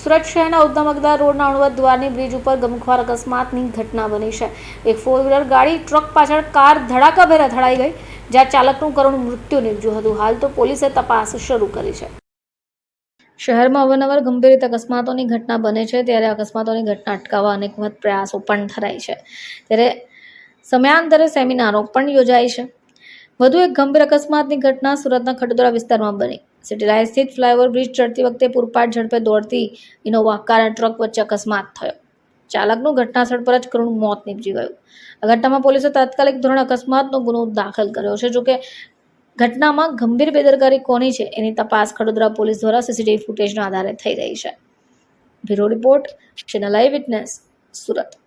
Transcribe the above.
સુરત શહેરના ઉદ્ધમગદા રોડના અણવદ દ્વારની બ્રિજ ઉપર ગમખ્વાર અકસ્માતની ઘટના બની છે. એક ફોર વ્હીલર ગાડી ટ્રક પાછળ કાર ધડાકાભેર અથડાઈ ગઈ, જ્યાં ચાલકનું કરુણ મૃત્યુ નીપજ્યું હતું. હાલ તો પોલીસે તપાસ શરૂ કરી છે. શહેરમાં અવારનવાર ગંભીર રીતે અકસ્માતોની ઘટના બને છે, ત્યારે અકસ્માતોની ઘટના અટકાવવા અનેક વખત પ્રયાસો પણ થરાય છે. ત્યારે સમયાંતરે સેમિનારો પણ યોજાય છે. વધુ એક ગંભીર અકસ્માતની ઘટના સુરતના ખટદોરા વિસ્તારમાં બની. સિટી લાઇન સ્થિત ફ્લાયઓવર બ્રિજ ચડતી વખતે પૂરપાટ ઝડપે દોડતી? ઇનોવા કાર અને ટ્રક વચ્ચે અકસ્માત થયો. ચાલકનું ઘટનાસ્થળ પર જ કરુણ મોત નીપજી ગયું. આ ઘટનામાં પોલીસે તાત્કાલિક ધોરણે અકસ્માતનો ગુનો દાખલ કર્યો છે. જોકે, ઘટનામાં ગંભીર બેદરકારી કોની છે એની તપાસ ખડોદરા પોલીસ દ્વારા સીસીટીવી ફૂટેજના આધારે થઈ રહી છે. Bureau report, channel eye witness, Surat.